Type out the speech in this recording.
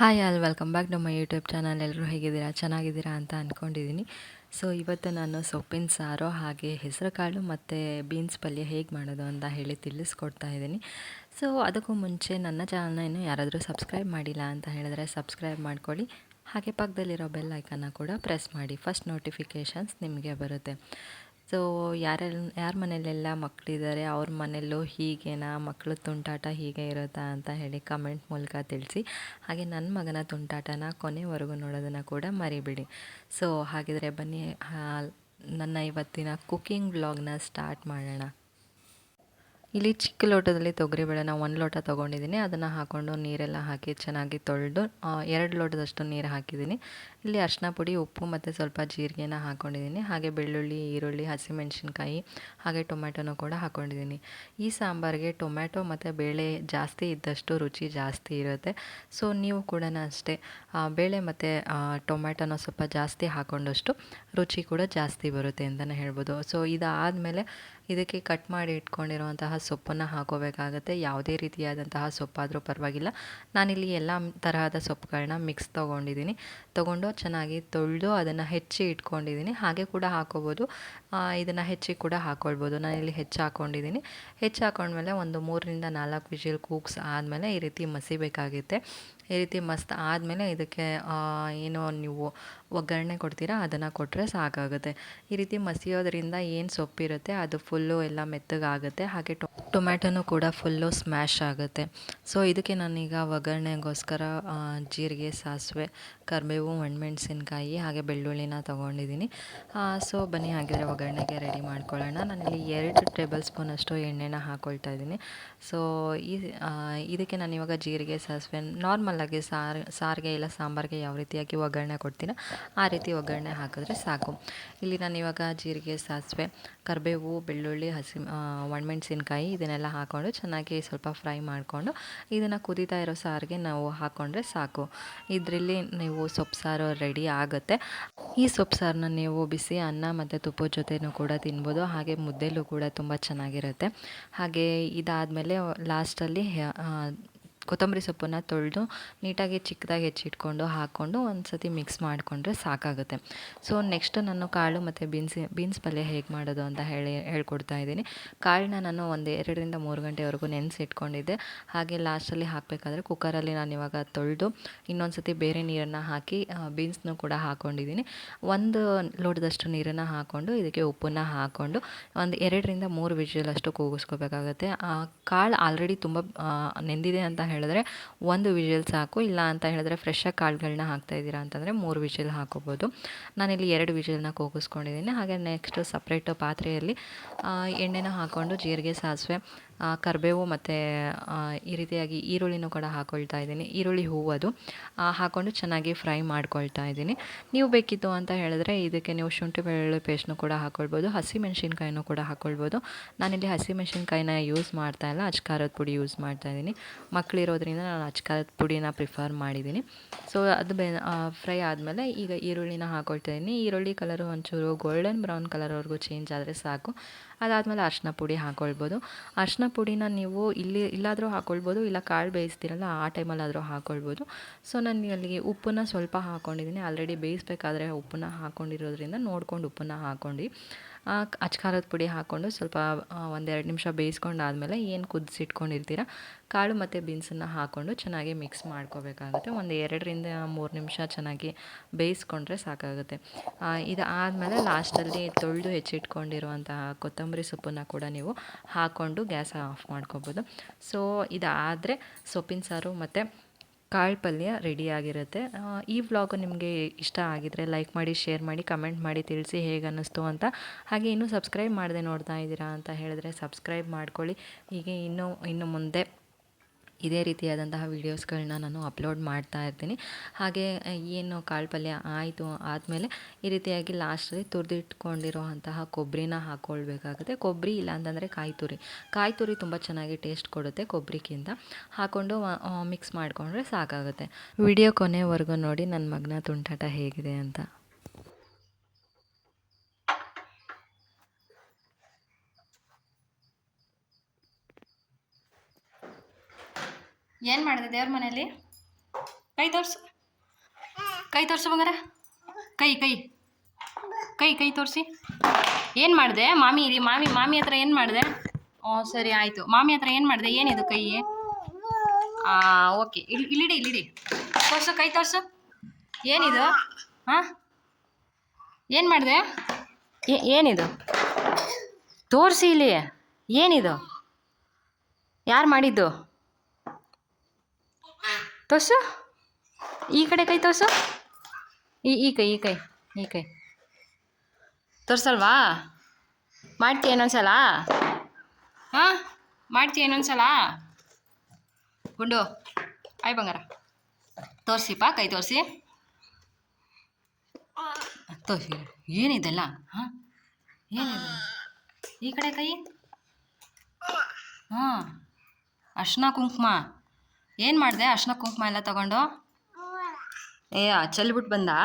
Hi all welcome back to my YouTube channel ಎಲ್ಲರೂ ಹೇಗಿದ್ದೀರಾ? ಚೆನ್ನಾಗಿದ್ದೀರಾ ಅಂತ ಅಂದ್ಕೊಂಡಿದ್ದೀನಿ ಸೊ ಇವತ್ತು ನಾನು ಸೊಪ್ಪಿನ ಸಾರು, ಹಾಗೆ ಹೆಸರುಕಾಳು ಮತ್ತು ಬೀನ್ಸ್ ಪಲ್ಯ ಹೇಗೆ ಮಾಡೋದು ಅಂತ ಹೇಳಿ ತಿಳಿಸ್ಕೊಡ್ತಾ ಇದ್ದೀನಿ. ಸೊ ಅದಕ್ಕೂ ಮುಂಚೆ ನನ್ನ ಚಾನಲ್ನ ಇನ್ನೂ ಯಾರಾದರೂ ಸಬ್ಸ್ಕ್ರೈಬ್ ಮಾಡಿಲ್ಲ ಅಂತ ಹೇಳಿದ್ರೆ ಸಬ್ಸ್ಕ್ರೈಬ್ ಮಾಡ್ಕೊಳ್ಳಿ. ಹಾಗೆ ಪಕ್ಕದಲ್ಲಿರೋ ಬೆಲ್ ಐಕನ್ನ ಕೂಡ ಪ್ರೆಸ್ ಮಾಡಿ. ಫಸ್ಟ್ ನೋಟಿಫಿಕೇಷನ್ಸ್ ನಿಮಗೆ ಬರುತ್ತೆ. ಸೊ ಯಾರೆಲ್ಲ ಯಾರ ಮನೆಯಲ್ಲೆಲ್ಲ ಮಕ್ಕಳಿದ್ದಾರೆ ಅವ್ರ ಮನೆಯಲ್ಲೂ ಹೀಗೇನಾ ಮಕ್ಕಳು ತುಂಟಾಟ ಹೀಗೆ ಇರುತ್ತಾ ಅಂತ ಹೇಳಿ ಕಮೆಂಟ್ ಮೂಲಕ ತಿಳಿಸಿ. ಹಾಗೆ ನನ್ನ ಮಗನ ತುಂಟಾಟನ ಕೊನೆವರೆಗೂ ನೋಡೋದನ್ನು ಕೂಡ ಮರಿಬಿಡಿ. ಸೊ ಹಾಗಿದ್ರೆ ಬನ್ನಿ ನನ್ನ ಇವತ್ತಿನ ಕುಕ್ಕಿಂಗ್ ವ್ಲಾಗ್ನ ಸ್ಟಾರ್ಟ್ ಮಾಡೋಣ. ಇಲ್ಲಿ ಚಿಕ್ಕ ಲೋಟದಲ್ಲಿ ತೊಗರಿಬೇಳೆನ ಒಂದು ಲೋಟ ತೊಗೊಂಡಿದ್ದೀನಿ. ಅದನ್ನು ಹಾಕ್ಕೊಂಡು ನೀರೆಲ್ಲ ಹಾಕಿ ಚೆನ್ನಾಗಿ ತೊಳೆದು ಎರಡು ಲೋಟದಷ್ಟು ನೀರು ಹಾಕಿದ್ದೀನಿ. ಇಲ್ಲಿ ಅರಿಶಿನ ಪುಡಿ, ಉಪ್ಪು ಮತ್ತು ಸ್ವಲ್ಪ ಜೀರಿಗೆನ ಹಾಕ್ಕೊಂಡಿದ್ದೀನಿ ಹಾಗೆ ಬೆಳ್ಳುಳ್ಳಿ, ಈರುಳ್ಳಿ, ಹಸಿಮೆಣಸಿನ್ಕಾಯಿ, ಹಾಗೆ ಟೊಮ್ಯಾಟೊನೂ ಕೂಡ ಹಾಕ್ಕೊಂಡಿದ್ದೀನಿ ಈ ಸಾಂಬಾರಿಗೆ ಟೊಮ್ಯಾಟೊ ಮತ್ತು ಬೇಳೆ ಜಾಸ್ತಿ ಇದ್ದಷ್ಟು ರುಚಿ ಜಾಸ್ತಿ ಇರುತ್ತೆ. ಸೊ ನೀವು ಕೂಡ ಅಷ್ಟೇ ಬೇಳೆ ಮತ್ತು ಟೊಮ್ಯಾಟೊನ ಸ್ವಲ್ಪ ಜಾಸ್ತಿ ಹಾಕ್ಕೊಂಡಷ್ಟು ರುಚಿ ಕೂಡ ಜಾಸ್ತಿ ಬರುತ್ತೆ ಅಂತಲೇ ಹೇಳ್ಬೋದು. ಸೊ ಇದಾದಮೇಲೆ ಇದಕ್ಕೆ ಕಟ್ ಮಾಡಿ ಇಟ್ಕೊಂಡಿರುವಂತಹ ಸೊಪ್ಪನ್ನು ಹಾಕೋಬೇಕಾಗತ್ತೆ. ಯಾವುದೇ ರೀತಿಯಾದಂತಹ ಸೊಪ್ಪಾದರೂ ಪರವಾಗಿಲ್ಲ. ನಾನಿಲ್ಲಿ ಎಲ್ಲ ತರಹದ ಸೊಪ್ಪುಗಳನ್ನ ಮಿಕ್ಸ್ ತೊಗೊಂಡಿದ್ದೀನಿ. ತೊಗೊಂಡು ಚೆನ್ನಾಗಿ ತೊಳೆದು ಅದನ್ನು ಹೆಚ್ಚಿ ಇಟ್ಕೊಂಡಿದ್ದೀನಿ. ಹಾಗೆ ಕೂಡ ಹಾಕೋಬೋದು. ಇದನ್ನು ಹೆಚ್ಚಿ ಕೂಡ ಹಾಕ್ಕೊಳ್ಬೋದು ಇಲ್ಲಿ ಹೆಚ್ಚು ಹಾಕ್ಕೊಂಡಿದ್ದೀನಿ ಹೆಚ್ಚು ಹಾಕೊಂಡ್ಮೇಲೆ ಒಂದು ಮೂರರಿಂದ ನಾಲ್ಕು ವಿಜಿಲ್ ಕೂಕ್ಸ್ ಆದಮೇಲೆ ಈ ರೀತಿ ಮಸಿಬೇಕಾಗುತ್ತೆ ಈ ರೀತಿ ಮಸ್ತ್ ಆದಮೇಲೆ ಇದಕ್ಕೆ ಏನು ನೀವು ಒಗ್ಗರಣೆ ಕೊಡ್ತೀರಾ, ಅದನ್ನು ಕೊಟ್ಟರೆ ಸಾಕಾಗುತ್ತೆ ಈ ರೀತಿ ಮಸಿಯೋದ್ರಿಂದ ಏನು ಸೊಪ್ಪಿರುತ್ತೆ, ಅದು ಫುಲ್ಲು ಎಲ್ಲ ಮೆತ್ತಗಾಗುತ್ತೆ. ಹಾಗೆ ಟೊ, ಟೊಮ್ಯಾಟೊನೂ ಕೂಡ ಫುಲ್ಲು ಸ್ಮ್ಯಾಶ್ ಆಗುತ್ತೆ. ಸೊ, ಇದಕ್ಕೆ ನಾನೀಗ ಒಗ್ಗರಣೆಗೋಸ್ಕರ ಜೀರಿಗೆ, ಸಾಸಿವೆ, ಕರಿಬೇವು, ಒಣಮೆಣ್ಸಿನ್ಕಾಯಿ, ಹಾಗೆ ಬೆಳ್ಳುಳ್ಳಿನ ತೊಗೊಂಡಿದ್ದೀನಿ. ಸೊ, ಬನ್ನಿ ಹಾಗಿದ್ರೆ ಒಗ್ಗರಣೆಗೆ ರೆಡಿ ಮಾಡ್ಕೊಳ್ಳೋಣ. ನಾನಿಲ್ಲಿ ಎರಡು ಟೇಬಲ್ ಸ್ಪೂನಷ್ಟು ಎಣ್ಣೆನ ಹಾಕ್ಕೊಳ್ತಾ ಇದ್ದೀನಿ. ಸೊ, ಈ ಇದಕ್ಕೆ ನಾನು ಇವಾಗ ಜೀರಿಗೆ, ಸಾಸಿವೆ ನಾರ್ಮಲಾಗಿ ಸಾರು, ಸಾರಿಗೆ ಇಲ್ಲ, ಸಾಂಬಾರಿಗೆ ಯಾವ ರೀತಿಯಾಗಿ ಒಗ್ಗರಣೆ ಕೊಡ್ತೀನೋ ಆ ರೀತಿ ಒಗ್ಗರಣೆ ಹಾಕಿದ್ರೆ ಸಾಕು. ಇಲ್ಲಿ ನಾನು ಇವಾಗ ಜೀರಿಗೆ, ಸಾಸಿವೆ, ಕರಿಬೇವು, ಬೆಳ್ಳುಳ್ಳಿ, ಹಸಿ ಒಣಮೆಣ್ಸಿನ್ಕಾಯಿ ಇದನ್ನೆಲ್ಲ ಹಾಕ್ಕೊಂಡು ಚೆನ್ನಾಗಿ ಸ್ವಲ್ಪ ಫ್ರೈ ಮಾಡಿಕೊಂಡು ಇದನ್ನು ಕುದೀತಾ ಇರೋ ಸಾರಿಗೆ ನಾವು ಹಾಕ್ಕೊಂಡ್ರೆ ಸಾಕು. ಇದರಲ್ಲಿ ನೀವು ಸೊಪ್ಪು ಸಾರು ರೆಡಿ ಆಗುತ್ತೆ. ಈ ಸೊಪ್ಪು ಸಾರನ್ನ ನೀವು ಬಿಸಿ ಅನ್ನ ಮತ್ತು ತುಪ್ಪದ ಜೊತೆನೂ ಕೂಡ ತಿನ್ಬೋದು. ಹಾಗೆ ಮುದ್ದೆಲ್ಲೂ ಕೂಡ ತುಂಬ ಚೆನ್ನಾಗಿರುತ್ತೆ. ಹಾಗೆ ಇದಾದಮೇಲೆ ಲಾಸ್ಟಲ್ಲಿ ಕೊತ್ತಂಬರಿ ಸೊಪ್ಪನ್ನು ತೊಳೆದು ನೀಟಾಗಿ ಚಿಕ್ಕದಾಗಿ ಹೆಚ್ಚಿಟ್ಕೊಂಡು ಹಾಕ್ಕೊಂಡು ಒಂದು ಸತಿ ಮಿಕ್ಸ್ ಮಾಡಿಕೊಂಡ್ರೆ ಸಾಕಾಗುತ್ತೆ. ಸೊ ನೆಕ್ಸ್ಟ್ ನಾನು ಕಾಳು ಮತ್ತು ಬೀನ್ಸ್ ಬೀನ್ಸ್ ಪಲ್ಯ ಹೇಗೆ ಮಾಡೋದು ಅಂತ ಹೇಳಿ, ಹೇಳ್ಕೊಡ್ತಾ ಇದ್ದೀನಿ. ಕಾಳನ್ನ ನಾನು ಒಂದು ಎರಡರಿಂದ ಮೂರು ಗಂಟೆವರೆಗೂ ನೆನೆಸಿಟ್ಕೊಂಡಿದ್ದೆ. ಹಾಗೆ ಲಾಸ್ಟಲ್ಲಿ ಹಾಕಬೇಕಾದ್ರೆ ಕುಕ್ಕರಲ್ಲಿ ನಾನು ಇವಾಗ ತೊಳೆದು ಇನ್ನೊಂದು ಸತಿ ಬೇರೆ ನೀರನ್ನು ಹಾಕಿ ಬೀನ್ಸ್ನೂ ಕೂಡ ಹಾಕ್ಕೊಂಡಿದ್ದೀನಿ ಒಂದು ಲೋಟದಷ್ಟು ನೀರನ್ನು ಹಾಕ್ಕೊಂಡು ಇದಕ್ಕೆ ಉಪ್ಪನ್ನು ಹಾಕ್ಕೊಂಡು ಒಂದು ಎರಡರಿಂದ ಮೂರು ವಿಜಿಲಷ್ಟು ಕೂಗಿಸ್ಕೋಬೇಕಾಗತ್ತೆ. ಆ, ಕಾಳು ಆಲ್ರೆಡಿ ತುಂಬ ನೆಂದಿದೆ ಅಂತ ಹೇಳಿದ್ರೆ ಒಂದು ವಿಷಲ್ ಸಾಕು ಇಲ್ಲ ಅಂತ ಹೇಳಿದ್ರೆ ಫ್ರೆಶಾಗಿ ಕಾಳುಗಳನ್ನ ಹಾಕ್ತಾ ಇದ್ದೀರಾ ಅಂತಂದರೆ ಮೂರು ವಿಷಲ್ ಹಾಕೋಬೋದು. ನಾನಿಲ್ಲಿ ಎರಡು ವಿಜಿಲ್ನ ಕೂಗಿಸ್ಕೊಂಡಿದ್ದೀನಿ. ಹಾಗೆ ನೆಕ್ಸ್ಟ್ ಸಪ್ರೇಟ್ ಪಾತ್ರೆಯಲ್ಲಿ ಎಣ್ಣೆನ ಹಾಕ್ಕೊಂಡು ಜೀರಿಗೆ ಸಾಸಿವೆ ಕರಿಬೇವು ಮತ್ತು ಈ ರೀತಿಯಾಗಿ ಈರುಳ್ಳಿನೂ ಕೂಡ ಹಾಕ್ಕೊಳ್ತಾ ಇದ್ದೀನಿ. ಈರುಳ್ಳಿ ಹೂವು ಅದು. ಆ, ಹಾಕ್ಕೊಂಡು ಚೆನ್ನಾಗಿ ಫ್ರೈ ಮಾಡ್ಕೊಳ್ತಾ ಇದ್ದೀನಿ. ನೀವು ಬೇಕಿತ್ತು ಅಂತ ಹೇಳಿದ್ರೆ ಇದಕ್ಕೆ ನೀವು ಶುಂಠಿ ಬೆಳ್ಳುಳ್ಳಿ ಪೇಸ್ಟ್ನು ಕೂಡ ಹಾಕ್ಕೊಳ್ಬೋದು ಹಸಿ ಮೆಣಸಿನ್ಕಾಯಿನೂ ಕೂಡ ಹಾಕ್ಕೊಳ್ಬೋದು ನಾನಿಲ್ಲಿ ಹಸಿ ಮೆಣಸಿನ್ಕಾಯಿನ ಯೂಸ್ ಮಾಡ್ತಾ ಇಲ್ಲ. ಅಚ್ಕಾರದ ಪುಡಿ ಯೂಸ್ ಮಾಡ್ತಾ ಇದ್ದೀನಿ. ಮಕ್ಕಳಿರೋದ್ರಿಂದ ನಾನು ಅಚ್ಕಾರದ ಪುಡಿನ ಪ್ರಿಫರ್ ಮಾಡಿದ್ದೀನಿ. ಸೊ ಅದು ಬೆ ಫ್ರೈ ಆದಮೇಲೆ ಈಗ ಈರುಳ್ಳಿನ ಹಾಕೊಳ್ತಿದ್ದೀನಿ ಈರುಳ್ಳಿ ಕಲರು ಒಂಚೂರು ಗೋಲ್ಡನ್ ಬ್ರೌನ್ ಕಲರ್ವರೆಗೂ ಚೇಂಜ್ ಆದರೆ ಸಾಕು. ಅದಾದಮೇಲೆ ಅರ್ಶಿನ ಪುಡಿ ಹಾಕ್ಕೊಳ್ಬೋದು ಅರ್ಶಿನ ಪುಡಿನ ನೀವು ಇಲ್ಲಿ, ಇಲ್ಲಾದರೂ ಹಾಕ್ಕೊಳ್ಬೋದು ಇಲ್ಲ ಕಾಳು ಬೇಯಿಸ್ತೀರಲ್ಲ, ಆ ಟೈಮಲ್ಲಾದರೂ ಹಾಕ್ಕೊಳ್ಬೋದು ಸೊ ನಾನು ಅಲ್ಲಿಗೆ ಉಪ್ಪನ್ನ ಸ್ವಲ್ಪ ಹಾಕ್ಕೊಂಡಿದ್ದೀನಿ ಆಲ್ರೆಡಿ ಬೇಯಿಸ್ಬೇಕಾದ್ರೆ ಉಪ್ಪನ್ನ ಹಾಕ್ಕೊಂಡಿರೋದ್ರಿಂದ ನೋಡ್ಕೊಂಡು ಉಪ್ಪನ್ನ ಹಾಕ್ಕೊಂಡು ಅಚ್ಕಾರದ ಪುಡಿ ಹಾಕ್ಕೊಂಡು ಸ್ವಲ್ಪ ಒಂದೆರಡು ನಿಮಿಷ ಬೇಯಿಸ್ಕೊಂಡಾದ್ಮೇಲೆ ಏನು ಕುದಿಸಿಟ್ಕೊಂಡಿರ್ತೀರ ಕಾಳು ಮತ್ತು ಬೀನ್ಸನ್ನು ಹಾಕ್ಕೊಂಡು ಚೆನ್ನಾಗಿ ಮಿಕ್ಸ್ ಮಾಡ್ಕೋಬೇಕಾಗುತ್ತೆ. ಒಂದು ಎರಡರಿಂದ ಮೂರು ನಿಮಿಷ ಚೆನ್ನಾಗಿ ಬೇಯಿಸ್ಕೊಂಡ್ರೆ ಸಾಕಾಗುತ್ತೆ. ಇದು ಆದಮೇಲೆ ಲಾಸ್ಟಲ್ಲಿ ತೊಳೆದು ಹೆಚ್ಚಿಟ್ಕೊಂಡಿರುವಂತಹ ಕೊತ್ತಂಬರಿ ಸೊಪ್ಪನ್ನು ಕೂಡ ನೀವು ಹಾಕ್ಕೊಂಡು ಗ್ಯಾಸ್ ಆಫ್ ಮಾಡ್ಕೋಬೋದು. ಸೊ ಇದಾದರೆ ಸೊಪ್ಪಿನ ಸಾರು ಮತ್ತು ಕಾಳು ಪಲ್ಯ ರೆಡಿಯಾಗಿರುತ್ತೆ ಈ ವ್ಲಾಗು ನಿಮಗೆ ಇಷ್ಟ ಆಗಿದರೆ ಲೈಕ್ ಮಾಡಿ ಶೇರ್ ಮಾಡಿ ಕಮೆಂಟ್ ಮಾಡಿ, ತಿಳಿಸಿ ಹೇಗೆ ಅನ್ನಿಸ್ತು ಅಂತ. ಹಾಗೆ ಇನ್ನೂ ಸಬ್ಸ್ಕ್ರೈಬ್ ಮಾಡದೆ ನೋಡ್ತಾ ಇದ್ದೀರಾ ಅಂತ ಹೇಳಿದ್ರೆ ಸಬ್ಸ್ಕ್ರೈಬ್ ಮಾಡ್ಕೊಳ್ಳಿ. ಹೀಗೆ ಇನ್ನೂ, ಇನ್ನು ಮುಂದೆ ಇದೇ ರೀತಿಯಾದಂತಹ ವೀಡಿಯೋಸ್ಗಳನ್ನ ನಾನು ಅಪ್ಲೋಡ್ ಮಾಡ್ತಾ ಇರ್ತೀನಿ. ಹಾಗೆ ಏನು ಕಾಳು ಪಲ್ಯ ಆಯಿತು ಆದಮೇಲೆ ಈ ರೀತಿಯಾಗಿ ಲಾಸ್ಟಲ್ಲಿ ತುರಿದಿಟ್ಕೊಂಡಿರುವಂತಹ ಕೊಬ್ಬರಿನ ಹಾಕ್ಕೊಳ್ಬೇಕಾಗುತ್ತೆ ಕೊಬ್ಬರಿ ಇಲ್ಲ ಅಂತಂದರೆ ಕಾಯಿ ತುರಿ ಕಾಯಿ ತುರಿ ತುಂಬ ಚೆನ್ನಾಗಿ ಟೇಸ್ಟ್ ಕೊಡುತ್ತೆ ಕೊಬ್ಬರಿಕ್ಕಿಂತ ಹಾಕ್ಕೊಂಡು ಮಿಕ್ಸ್ ಮಾಡಿಕೊಂಡ್ರೆ ಸಾಕಾಗುತ್ತೆ. ವಿಡಿಯೋ ಕೊನೆವರೆಗೂ ನೋಡಿ. ನನ್ನ ಮಗನ ತುಂಟಾಟ ಹೇಗಿದೆ ಅಂತ. ಏನು ಮಾಡಿದೆ ದೇವ್ರ ಮನೆಯಲ್ಲಿ ಕೈ ತೋರಿಸು. ಕೈ ತೋರಿಸು ಬಂಗಾರ. ಕೈ ಕೈ. ಕೈ ಕೈ ತೋರಿಸಿ. ಏನು ಮಾಡಿದೆ? ಮಾಮಿ ಇರಿ ಮಾಮಿ ಮಾಮಿ ಹತ್ರ ಏನು ಮಾಡಿದೆ? ಓ, ಸರಿ, ಆಯಿತು. ಮಾಮಿ ಹತ್ರ ಏನು ಮಾಡಿದೆ? ಏನಿದು ಕೈ? ಓಕೆ. ಇಲ್ಲಿ ಇಲ್ಲಿಡಿ ಇಲ್ಲಿಡಿ ತೋರಿಸು, ಕೈ ತೋರಿಸು. ಏನಿದು? ಹಾಂ? ಏನು ಮಾಡಿದೆ? ಏನಿದು? ತೋರಿಸಿ ಇಲ್ಲಿ. ಏನಿದು? ಯಾರು ಮಾಡಿದ್ದು? ತೋರ್ಸು? ಈ ಕಡೆ ಕೈ ತೋರ್ಸು. ಈ ಈ ಕೈ ಈ ಕೈ ಈ ಕೈ. ತೋರ್ಸಲ್ವಾ? ಮಾಡ್ತೀಯ ಇನ್ನೊಂದ್ಸಲ? ಹಾಂ? ಮಾಡ್ತೀಯ ಇನ್ನೊಂದ್ಸಲ? ಗುಂಡು, ಆಯ್ ಬಂಗಾರ. ತೋರಿಸಿಪ್ಪ, ಕೈ ತೋರಿಸಿ. ತೋರಿಸಿ ಏನಿದೆಲ್ಲ? ಹಾಂ? ಏನಿದೆ? ಈ ಕಡೆ ಕೈ? ಹಾಂ? ಅರ್ಶಿನ ಕುಂಕುಮ. ಏನು ಮಾಡಿದೆ ಅರ್ಶಿನ ಕುಂಕುಮ ಎಲ್ಲ ತಗೊಂಡು? ಏ ಚೆಲ್ಬಿಟ್ಟು ಬಂದಾ?